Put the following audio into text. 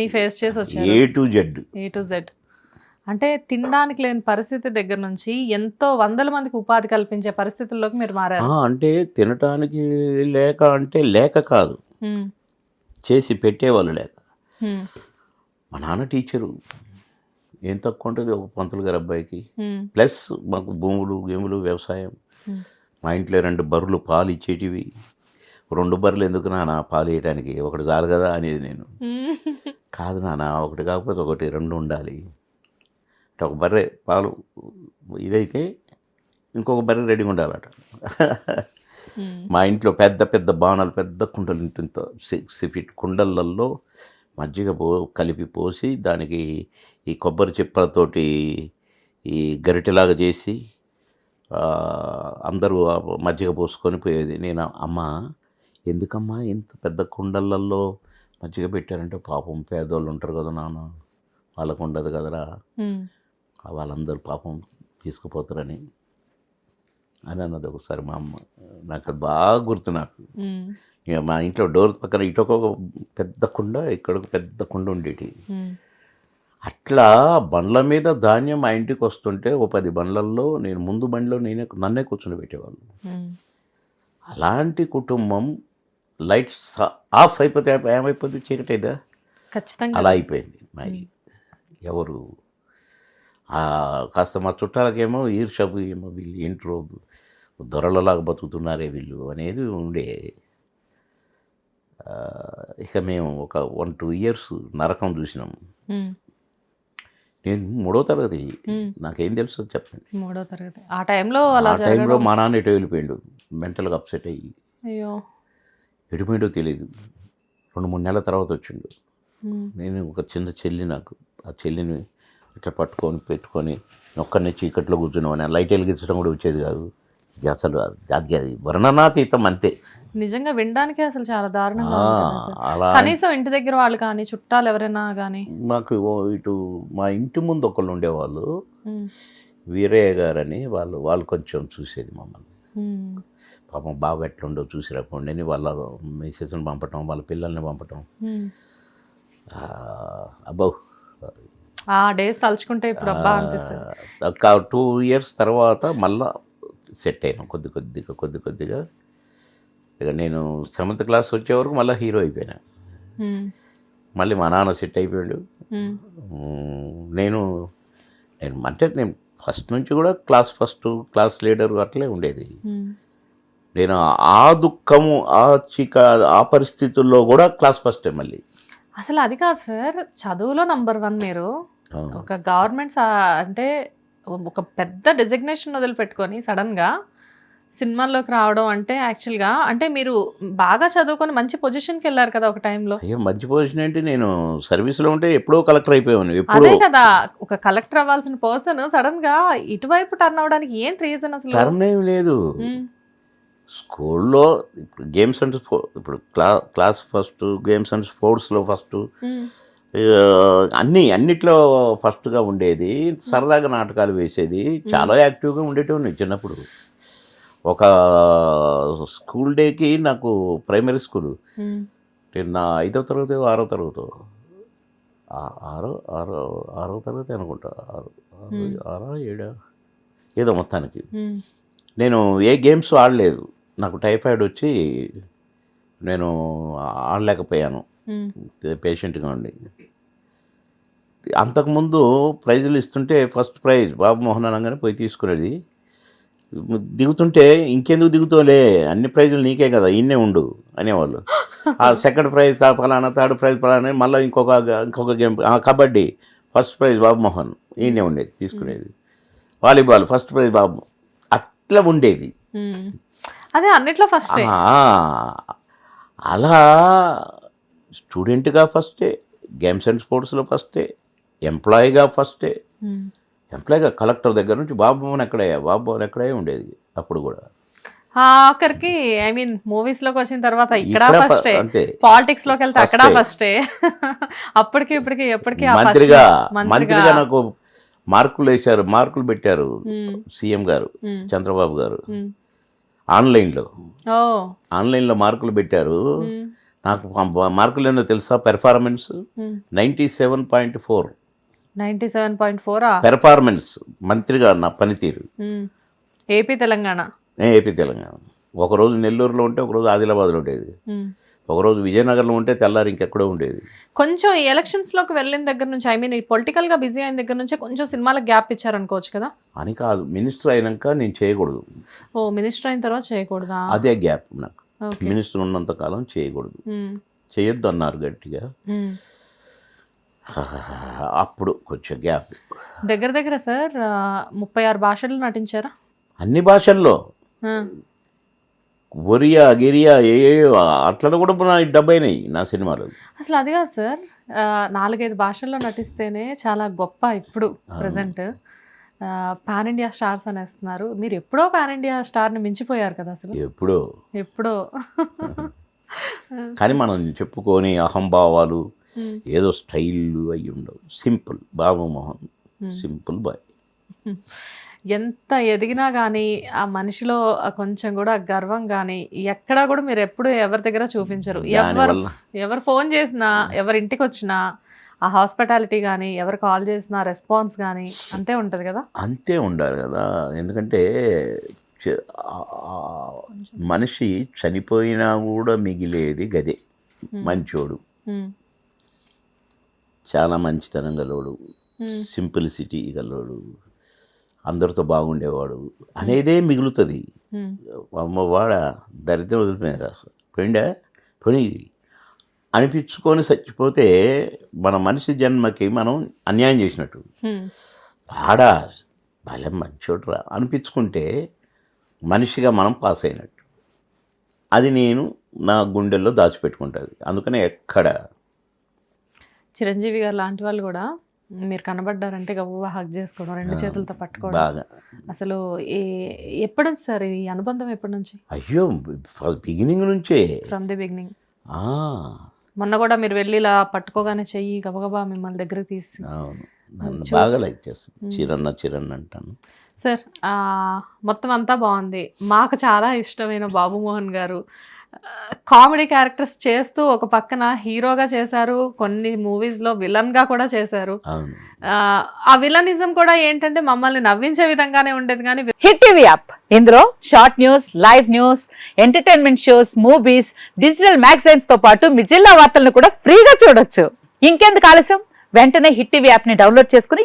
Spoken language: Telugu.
అన్ని ఫేస్ చేసి వచ్చారు. A to Z. A to Z. అంటే తినడానికి లేని పరిస్థితి దగ్గర నుంచి ఎంతో వందల మందికి ఉపాధి కల్పించే పరిస్థితుల్లోకి మీరు మారారు. అంటే తినటానికి లేక అంటే లేక కాదు. చేసి పెట్టేవాళ్ళు లేక. మా నాన్న టీచరు. ఏం తక్కువ ఉంటుంది ఒక పంతులు గారి అబ్బాయికి. ప్లస్ మాకు భూములు గేములు వ్యవసాయం. మా ఇంట్లో రెండు బర్రెలు పాలు ఇచ్చేటివి. రెండు బర్రెలు ఎందుకు నాన్న పాలు వేయడానికి ఒకటి చాలు కదా అనేది నేను. కాదు నాన్న ఒకటి కాకపోతే ఒకటి రెండు ఉండాలి. అంటే ఒక బర్రె పాలు ఇదైతే ఇంకొక బర్రె రెడీగా ఉండాలట. మా ఇంట్లో పెద్ద పెద్ద బాణాలు పెద్ద కుండలు ఇంత ఇంత సిక్స్ ఫీట్ కుండలలో మజ్జిగ పో కలిపి పోసి దానికి ఈ కొబ్బరి చిప్పలతోటి ఈ గరిటెలాగా చేసి అందరూ మజ్జిగ పోసుకొని పోయేది. నేను అమ్మ ఎందుకమ్మా ఇంత పెద్ద కుండలలో మజ్జిగ పెట్టారంటే పాపం పేదోళ్ళు ఉంటారు కదా నాన్న. వాళ్ళకు ఉండదు కదరా. వాళ్ళందరూ పాపం తీసుకుపోతారని అని అన్నది ఒకసారి మా అమ్మ. నాకు అది బాగా గుర్తు నాకు. ఇక మా ఇంట్లో డోర్ పక్కన ఇటు ఒక పెద్ద కుండ ఇక్కడ ఒక పెద్ద కుండ ఉండేటి. అట్లా బండ్ల మీద ధాన్యం మా ఇంటికి వస్తుంటే ఓ పది బండ్లల్లో నేను ముందు బండిలో నేనే నన్నే కూర్చొని పెట్టేవాళ్ళు. అలాంటి కుటుంబం లైట్స్ ఆఫ్ అయిపోతే ఏమైపోతుంది చీకటి అయిదా ఖచ్చితంగా. అలా అయిపోయింది. మరి ఎవరు? కాస్త మా చుట్టాలకేమో ఈర్షపు ఏమో వీళ్ళు ఏంట్రో దొరలలాగా బతుకుతున్నారే వీళ్ళు అనేది ఉండే. ఇక మేము ఒక వన్ టూ ఇయర్స్ నరకం చూసినాం. నేను మూడో తరగతి. నాకేం తెలుసు చెప్పండి. మూడో తరగతి. ఆ టైంలో అలా ఆ టైంలో మా నాన్న ఎటు వెళ్ళిపోయాడు? మెంటల్గా అప్సెట్ అయ్యి. అయ్యో. ఎడిపోయిండో తెలియదు రెండు మూడు నెలల తర్వాత వచ్చిండు. నేను ఒక చిన్న చెల్లి నాకు. ఆ చెల్లిని ఇట్లా పట్టుకొని పెట్టుకొని ఒక్కరిని చీకట్లో కూర్చున్నామని లైట్ వెలిగించడం కూడా వచ్చేది కాదు. అసలు అది అది వర్ణనాతీతం అంతే. నిజంగా వినడానికి అసలు చాలా దారుణంగా. అలా కనీసం ఇంటి దగ్గర వాళ్ళు కానీ చుట్టాలు ఎవరైనా కానీ. మాకు ఇటు మా ఇంటి ముందు ఒకళ్ళు ఉండేవాళ్ళు. వీరయ్య గారని వాళ్ళు వాళ్ళు కొంచెం చూసేది మమ్మల్ని. పాపం బాగా ఎట్లుండో చూసి రాకండి అని వాళ్ళ మిసెస్ని పంపటం వాళ్ళ పిల్లల్ని పంపటం. అబ్బో. ఆ డేస్ తలుచుకుంటే ఇప్పుడు అబ్బా అనిపిస్తుంది. ఒక టూ ఇయర్స్ తర్వాత మళ్ళా సెట్ అయినాం కొద్ది కొద్దిగా కొద్ది కొద్దిగా. ఇక నేను సెవెంత్ క్లాస్ వచ్చే వరకు మళ్ళీ హీరో అయిపోయినా. మళ్ళీ మా నాన్న సెట్ అయిపోయాడు. నేను నేను అంటే నేను ఫస్ట్ నుంచి కూడా క్లాస్ ఫస్ట్ క్లాస్ లీడర్ అట్లే ఉండేది. నేను ఆ దుఃఖము ఆ చిక ఆ పరిస్థితుల్లో కూడా క్లాస్ ఫస్టే మళ్ళీ అసలు అది కాదు సార్ చదువులో నంబర్ వన్ మీరు. ఒక గవర్నమెంట్ అంటే ఒక పెద్ద డెసిగ్నేషన్ వదిలిపెట్టుకొని సడన్గా సినిమాల్లోకి రావడం అంటే యాక్చువల్గా అంటే మీరు బాగా చదువుకొని మంచి పొజిషన్కి వెళ్ళారు కదా ఒక టైంలో? అయ్యో మంచి పొజిషన్ ఏంటి? నేను సర్వీస్లో ఉంటే ఎప్పుడో కలెక్టర్ అయిపోయాను ఎప్పుడో అదే కదా ఒక కలెక్టర్ అవ్వాల్సిన పర్సన్ సడన్గా ఇటువైపు టర్న్ అవడానికి ఏంటి రీజన్ అసలు? టర్న్ ఏం లేదు. స్కూల్లో ఇప్పుడు గేమ్స్ అండ్ ఇప్పుడు క్లా క్లాస్ ఫస్ట్ గేమ్స్ అండ్ స్పోర్ట్స్లో ఫస్ట్. అన్ని అన్నిట్లో ఫస్ట్గా ఉండేది. సరదాగా నాటకాలు వేసేది. చాలా యాక్టివ్గా ఉండేటోని చిన్నప్పుడు. ఒక స్కూల్ డేకి నాకు ప్రైమరీ స్కూల్. నా ఐదో తరగతి ఆరో తరగతి. ఆరో ఆరో ఆరో తరగతి అనుకుంటా. ఆరు ఆరు ఆరా ఏడా ఏదో మొత్తానికి. నేను ఏ గేమ్స్ ఆడలేదు. నాకు టైఫాయిడ్ వచ్చి నేను ఆడలేకపోయాను. పేషెంట్గా ఉండి. అంతకుముందు ప్రైజులు ఇస్తుంటే ఫస్ట్ ప్రైజ్ బాబు మోహన్ అనగానే పోయి తీసుకునేది. దిగుతుంటే ఇంకెందుకు దిగుతావులే? అన్ని ప్రైజులు నీకే కదా ఇన్నే ఉండు అనేవాళ్ళు. ఆ సెకండ్ ప్రైజ్ ఫలానా థర్డ్ ప్రైజ్ ఫలానా మళ్ళీ ఇంకొక ఇంకొక game kabaddi. First prize Babu Mohan ఈయనే ఉండేది తీసుకునేది. Volleyball first prize Babu. అట్లా ఉండేది. అదే అన్నిట్లో ఫస్ట్ అలా స్టూడెంట్గా ఫస్టే గేమ్స్ అండ్ స్పోర్ట్స్లో ఫస్టే ఎంప్లాయీగా ఫస్టే ఎంప్లాయీగా కలెక్టర్ దగ్గర నుంచి బాబు భవన్ ఎక్కడే బాబు భవన్ ఎక్కడే ఉండేది అప్పుడు కూడా. ఆఖరికి ఐ మీన్ మూవీస్లోకి వచ్చిన తర్వాత ఇక్కడ ఫస్టే పాలిటిక్స్లోకి వెళ్తే అక్కడ. ఫస్టే అప్పటికి ఇప్పటికి ఎప్పటికీ మంత్రిగా మంత్రిగా. నాకు మార్కులు వేశారు మార్కులు పెట్టారు సీఎం గారు చంద్రబాబు గారు. ఉమ్. ఆన్లైన్లో. ఆన్లైన్లో మార్కులు పెట్టారు. నాకు మార్కులు ఏంటో తెలుసా? Performance ninety seven point four. Ninety seven point ఫోరా performance మంత్రిగా నా పనితీరు. ఏపీ తెలంగాణ? నేను ఏపీ తెలంగాణ. ఒకరోజు నెల్లూరులో ఉంటే ఒకరోజు ఆదిలాబాద్లో ఉండేది. ఒకరోజు విజయనగరంలో ఉంటే తెల్లారి ఇంకెక్కడో ఉండేది. కొంచెం ఈ ఎలక్షన్స్లోకి వెళ్ళిన దగ్గర నుంచి ఐ మీన్ పొలిటికల్గా బిజీ అయిన దగ్గర నుంచి కొంచెం సినిమాలకు గ్యాప్ ఇచ్చారనుకోవచ్చు కదా? అని కాదు. మినిస్టర్ అయినాక నేను చేయకూడదు. ఓ మినిస్టర్ అయిన తర్వాత చేయకూడదా? అదే గ్యాప్ నాకు. మినిస్టర్ ఉన్నంత కాలం చేయకూడదు. చేయొద్దు అన్నారు గట్టిగా. అప్పుడు కొంచెం గ్యాప్. దగ్గర దగ్గర సార్ ముప్పై ఆరు భాషలు నటించారా? అన్ని భాషల్లో. ఒరియా గిరియా ఏ అట్లా కూడా నా డబ్బైనాయి నా సినిమాలు. అసలు అది కాదు సార్ నాలుగైదు భాషల్లో నటిస్తేనే చాలా గొప్ప ఇప్పుడు ప్రజెంట్ పాన్ ఇండియా స్టార్స్ అనేస్తున్నారు. మీరు ఎప్పుడో పాన్ ఇండియా స్టార్ని మించిపోయారు కదా అసలు. ఎప్పుడో. ఎప్పుడో. కానీ మనం చెప్పుకొని అహంభావాలు. ఏదో స్టైల్ అయి ఉండవు. Simple Babu Mohan. Simple boy. ఎంత ఎదిగినా కానీ ఆ మనిషిలో కొంచెం కూడా గర్వం కానీ ఎక్కడా కూడా మీరు ఎప్పుడు ఎవరి దగ్గర చూపించరు. ఎవరు ఎవరు ఫోన్ చేసినా ఎవరి ఇంటికి వచ్చినా ఆ హాస్పిటాలిటీ కానీ ఎవరు కాల్ చేసినా రెస్పాన్స్ కానీ అంతే ఉంటుంది కదా? అంతే ఉండాలి కదా. ఎందుకంటే మనిషి చనిపోయినా కూడా మిగిలేది గదే. మంచోడు. చాలా మంచితనం గలవాడు. ఉమ్, సింప్లిసిటీ గలవాడు. అందరితో బాగుండేవాడు. అనేదే మిగులుతుంది. ఉమ్, అమ్మ వాడ దరిద్రం వదిలిపోయినారా పోయిండా? పోయి అనిపించుకొని చచ్చిపోతే మన మనిషి జన్మకి మనం అన్యాయం చేసినట్టు. ఆడా భలే మంచోడురా. అనిపించుకుంటే మనిషిగా మనం పాస్ అయినట్టు. అది నేను నా గుండెల్లో దాచిపెట్టుకుంటుంది. అందుకనే ఎక్కడ చిరంజీవి గారు లాంటి వాళ్ళు కూడా మీరు కనబడ్డారంటే గవ్వ హక్ చేసుకోవడం రెండు చేతులతో పట్టుకోవడం. బాగా. అసలు ఏ ఎప్పటి నుంచి సార్ ఈ అనుబంధం ఎప్పటి నుంచి అయ్యో ఫస్ట్ బిగినింగ్ నుంచే. ఫ్రమ్ ది బిగినింగ్ మొన్న కూడా మీరు వెళ్ళి ఇలా పట్టుకోగానే చెయ్యి గబగబా మిమ్మల్ని దగ్గరకు తీసి బాగా లైక్ చేస్తాను చిరన్న చిరన్న అంటాను. సార్ మొత్తం అంతా బాగుంది. మాకు చాలా ఇష్టమైన బాబు మోహన్ గారు. కామెడీ క్యారెక్టర్స్ చేస్తూ ఒక పక్కన హీరోగా చేశారు. కొన్ని మూవీస్లో విలన్గా కూడా చేశారు. ఆ, ఆ విలనిజం కూడా ఏంటంటే మమ్మల్ని నవ్వించే విధంగానే ఉండేది కానీ హిట్ టీవీ యాప్. ఇందులో short news live news entertainment shows movies digital మ్యాగజైన్స్తో పాటు మీ జిల్లా వార్తలను కూడా ఫ్రీగా చూడొచ్చు. ఇంకెందుకు ఆలస్యం? వెంటనే హిట్ టీవీ యాప్ని డౌన్లోడ్ చేసుకుని